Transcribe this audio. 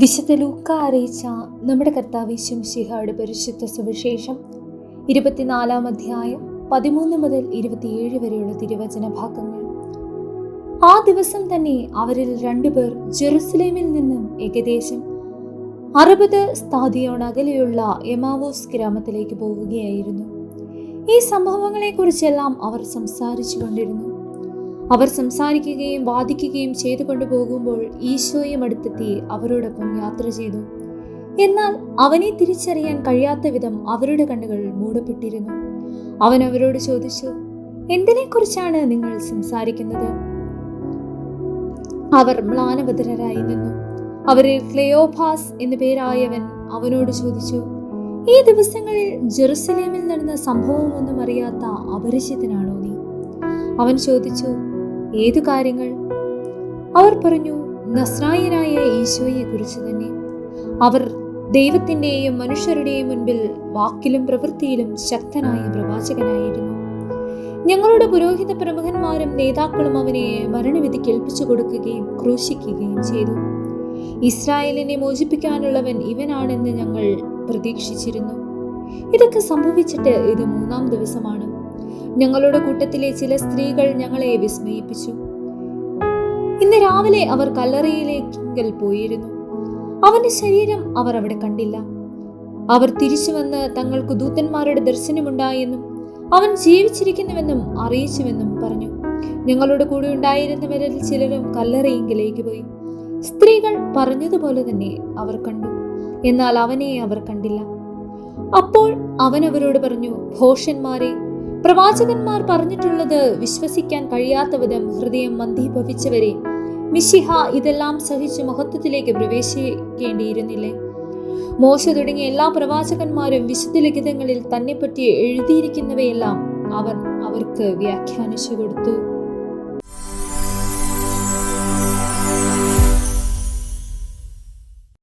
വിശുദ്ധ ലൂക്ക അറിയിച്ച നമ്മുടെ കർത്താവ് ശംശിഹയുടെ പരിശുദ്ധ സുവിശേഷം ഇരുപത്തിനാലാം അധ്യായം പതിമൂന്ന് മുതൽ ഇരുപത്തിയേഴ് വരെയുള്ള തിരുവചന ഭാഗങ്ങൾ. ആ ദിവസം തന്നെ അവരിൽ രണ്ടുപേർ ജെറുസലേമിൽ നിന്നും ഏകദേശം അറുപത് സ്ഥാതിയോൺ അകലെയുള്ള എമാവോസ് ഗ്രാമത്തിലേക്ക് പോവുകയായിരുന്നു. ഈ സംഭവങ്ങളെക്കുറിച്ചെല്ലാം അവർ സംസാരിച്ചു കൊണ്ടിരുന്നു അവർ സംസാരിക്കുകയും വാദിക്കുകയും ചെയ്തു കൊണ്ടുപോകുമ്പോൾ ഈശോയും അടുത്തെത്തി അവരോടൊപ്പം യാത്ര ചെയ്തു. എന്നാൽ അവനെ തിരിച്ചറിയാൻ കഴിയാത്ത വിധം അവരുടെ കണ്ണുകൾ മൂടപ്പെട്ടിരുന്നു. അവൻ അവരോട് ചോദിച്ചു എന്തിനെക്കുറിച്ചാണ് നിങ്ങൾ സംസാരിക്കുന്നത്? അവർ മ്ലാനഭദ്രരായി നിന്നു. അവരിൽ ക്ലെയോഭാസ് എന്നു പേരായവൻ അവനോട് ചോദിച്ചു ഈ ദിവസങ്ങളിൽ ജെറുസലേമിൽ നടന്ന സംഭവമൊന്നും അറിയാത്ത അപരിചിതനാണോ നീ? അവൻ ചോദിച്ചു ഏതു കാര്യങ്ങൾ? അവർ പറഞ്ഞു നസ്രായനായ ഈശോയെ കുറിച്ച് തന്നെ. അവർ ദൈവത്തിന്റെയും മനുഷ്യരുടെയും മുൻപിൽ വാക്കിലും പ്രവൃത്തിയിലും ശക്തനായ പ്രവാചകനായിരുന്നു. ഞങ്ങളുടെ പുരോഹിത പ്രമുഖന്മാരും നേതാക്കളും അവനെ മരണവിധി കേൾപ്പിച്ചു കൊടുക്കുകയും ക്രൂശിക്കുകയും ചെയ്തു. ഇസ്രായേലിനെ മോചിപ്പിക്കാനുള്ളവൻ ഇവനാണെന്ന് ഞങ്ങൾ പ്രതീക്ഷിച്ചിരുന്നു. ഇതൊക്കെ സംഭവിച്ചിട്ട് ഇത് മൂന്നാം ദിവസമാണ്. ഞങ്ങളുടെ കൂട്ടത്തിലെ ചില സ്ത്രീകൾ ഞങ്ങളെ വിസ്മയിപ്പിച്ചു. ഇന്ന് രാവിലെ അവർ കല്ലറയിലേക്കെങ്കിൽ പോയിരുന്നു. അവന്റെ ശരീരം അവർ അവിടെ കണ്ടില്ല. അവർ തിരിച്ചു വന്ന് തങ്ങൾക്ക് ദൂതന്മാരുടെ ദർശനമുണ്ടായെന്നും അവൻ ജീവിച്ചിരിക്കുന്നുവെന്നും അറിയിച്ചുവെന്നും പറഞ്ഞു. ഞങ്ങളുടെ കൂടെ ഉണ്ടായിരുന്നവരിൽ ചിലരും കല്ലറയെങ്കിലേക്ക് പോയി. സ്ത്രീകൾ പറഞ്ഞതുപോലെ തന്നെ അവർ കണ്ടു. എന്നാൽ അവനെ അവർ കണ്ടില്ല. അപ്പോൾ അവൻ അവരോട് പറഞ്ഞു ഭോഷന്മാരെ പ്രവാചകന്മാർ പറഞ്ഞിട്ടുള്ളത് വിശ്വസിക്കാൻ കഴിയാത്ത വിധം ഹൃദയം മന്ദീഭവിച്ചവരെ മിശിഹ ഇതെല്ലാം സഹിച്ച് മഹത്വത്തിലേക്ക് പ്രവേശിക്കേണ്ടിയിരുന്നില്ലേ? മോശ തുടങ്ങിയ എല്ലാ പ്രവാചകന്മാരും വിശുദ്ധ ലിഖിതങ്ങളിൽ തന്നെപ്പറ്റി എഴുതിയിരിക്കുന്നവയെല്ലാം അവർ അവർക്ക് വ്യാഖ്യാനിച്ചു കൊടുത്തു.